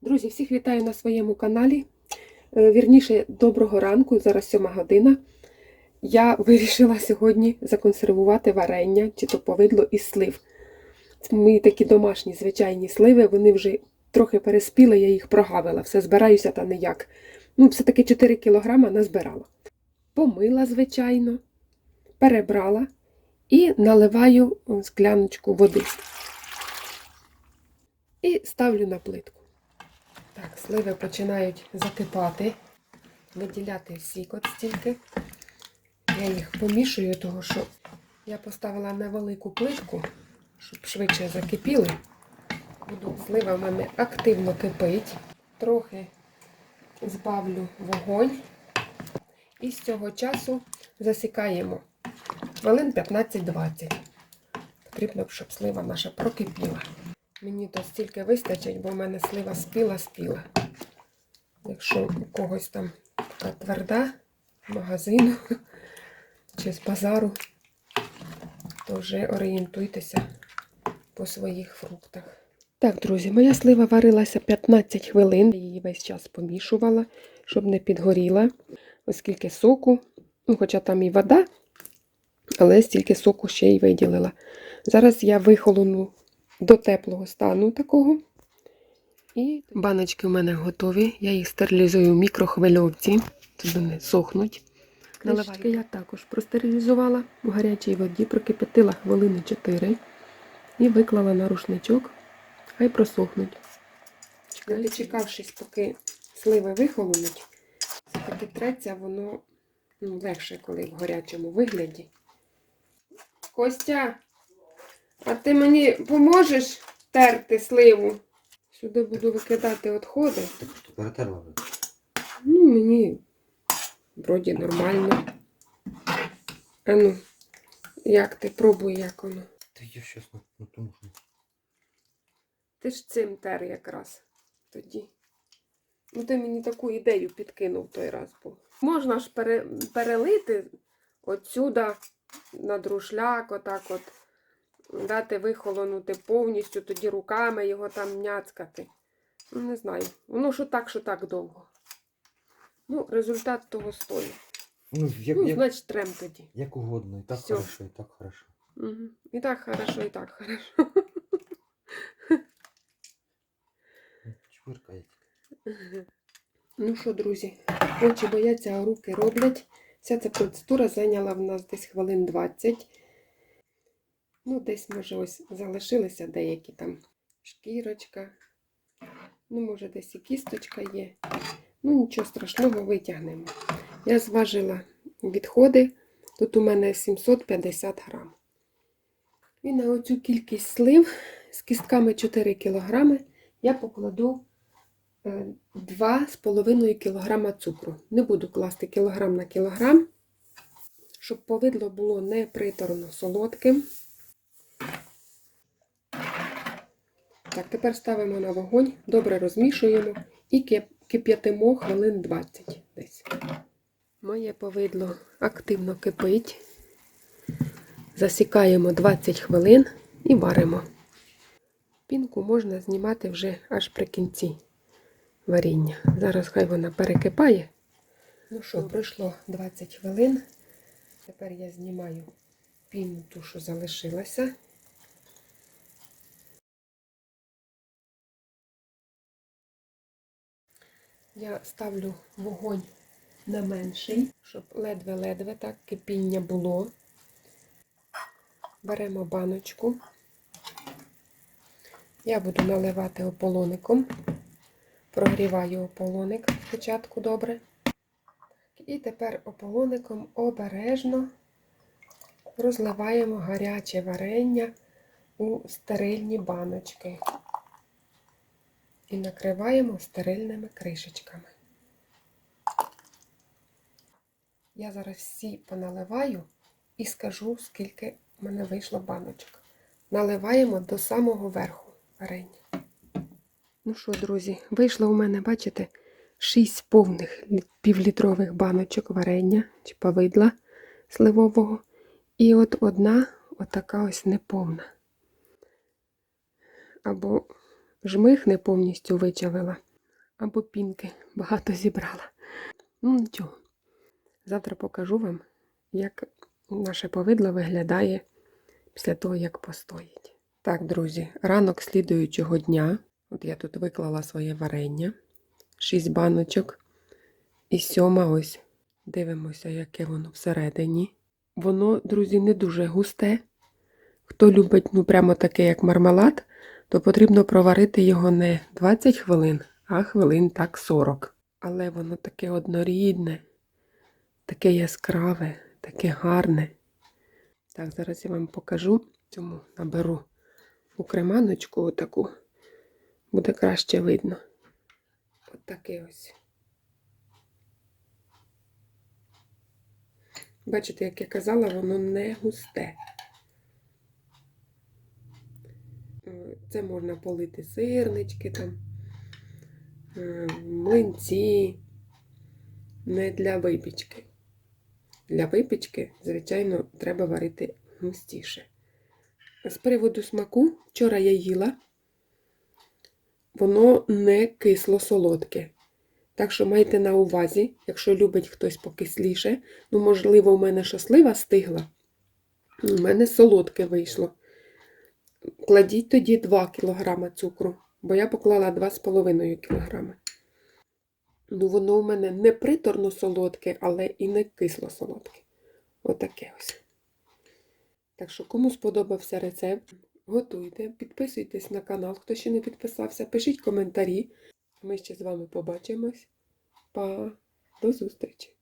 Друзі, всіх вітаю на своєму каналі. Е, Вірніше, доброго ранку, зараз 7 година. Я вирішила сьогодні законсервувати варення чи то повидло із слив. Мої такі домашні звичайні сливи, вони вже трохи переспіли, я їх прогавила. Все збираюся та ніяк. Ну, все-таки 4 кілограма назбирала. Помила, звичайно, перебрала і наливаю скляночку води. І ставлю на плитку. Так, сливи починають закипати, виділяти сік от стільки. Я їх помішую, тому що я поставила на велику плитку, щоб швидше закипіли. Буду слива в мене активно кипить. Трохи збавлю вогонь. І з цього часу засікаємо хвилин 15-20. Потрібно, щоб слива наша прокипіла. Мені то стільки вистачить, бо в мене слива спіла-спіла. Якщо у когось там така тверда магазину чи з базару, то вже орієнтуйтеся по своїх фруктах. Так, друзі, моя слива варилася 15 хвилин. Я її весь час помішувала, щоб не підгоріла, оскільки соку, ну, хоча там і вода, але стільки соку ще й виділила. Зараз я вихолону до теплого стану такого. І баночки в мене готові. Я їх стерилізую в мікрохвильовці. Тут вони сохнуть. Кришечки я також простерилізувала у гарячій воді, прокипятила хвилини 4 і виклала на рушничок. Хай просохнуть. Не чекавшись, поки сливи вихолонуть, все-таки треться воно ну, легше, коли в гарячому вигляді. Костя, а ти мені поможеш терти сливу? Сюди буду викидати відходи. Так що перетерла вже. Ну, мені вроді нормально. А ну, як ти пробуй, як воно? Та я щас на, тому що. Ти ж цим тер якраз тоді. Ну, ти мені таку ідею підкинув той раз був. Можна ж пере, перелити отсюда на друшляк, отак от, дати вихолонути повністю, тоді руками його там няцкати. Ну, не знаю. Воно що так, що так довго. Ну, результат того стоїть. Ну, як, Ну, значить, трем тоді. як угодно, і так Всё. хорошо, і так хорошо. Угу. І так хорошо, і так хорошо. Чвиркає. Ну що, друзі, очі бояться, а руки роблять. Вся ця процедура зайняла в нас десь хвилин 20. Ну, десь, може, ось залишилися деякі там шкірочка. Ну, може, десь і кісточка є. Ну, нічого страшного, витягнемо. Я зважила відходи. Тут у мене 750 грам. І на оцю кількість слив з кістками 4 кг я покладу е, 2,5 кг цукру. Не буду класти кілограм на кілограм, щоб повидло було не приторно солодким. Так, тепер ставимо на вогонь, добре розмішуємо і кип'ятимо хвилин 20 десь. Моє повидло активно кипить. Засікаємо 20 хвилин і варимо. Пінку можна знімати вже аж при кінці варіння. Зараз хай вона перекипає. Ну що, пройшло 20 хвилин. Тепер я знімаю піну ту, що залишилася. Я ставлю вогонь на менший, щоб ледве-ледве так кипіння було. Беремо баночку. Я буду наливати ополоником. Прогріваю ополоник спочатку добре. І тепер ополоником обережно розливаємо гаряче варення у стерильні баночки. І накриваємо стерильними кришечками. Я зараз всі поналиваю і скажу, скільки в мене вийшло баночок. Наливаємо до самого верху варення. Ну що, друзі, вийшло у мене, бачите, 6 повних півлітрових баночок варення чи повидла сливового. І от одна отака ось неповна. Або жмих не повністю вичавила. або пінки багато зібрала. Ну, нічого. Завтра покажу вам, як наше повидло виглядає після того, як постоїть. Так, друзі, ранок слідуючого дня. От я тут виклала своє варення, 6 баночок. І сьома ось. Дивимося, яке воно всередині. Воно, друзі, не дуже густе. Хто любить ну, прямо таке, як мармелад, то потрібно проварити його не 20 хвилин, а хвилин так 40. Але воно таке однорідне, таке яскраве, таке гарне. Так, зараз я вам покажу. Цьому наберу у креманочку отаку. Буде краще видно. От таке ось. Бачите, як я казала, воно не густе. Це можна полити сирнички там, е, млинці, не для випічки. Для випічки, звичайно, треба варити густіше. З приводу смаку, вчора я їла, воно не кисло-солодке. Так що майте на увазі, якщо любить хтось покисліше, ну, можливо, у мене шаслива стигла, у мене солодке вийшло. Кладіть тоді 2 кг цукру, бо я поклала 2,5 кг. Ну, воно у мене не приторно солодке, але і не кисло солодке. Отаке ось. Так що, кому сподобався рецепт, готуйте, підписуйтесь на канал, хто ще не підписався, пишіть коментарі. Ми ще з вами побачимось. Па! До зустрічі!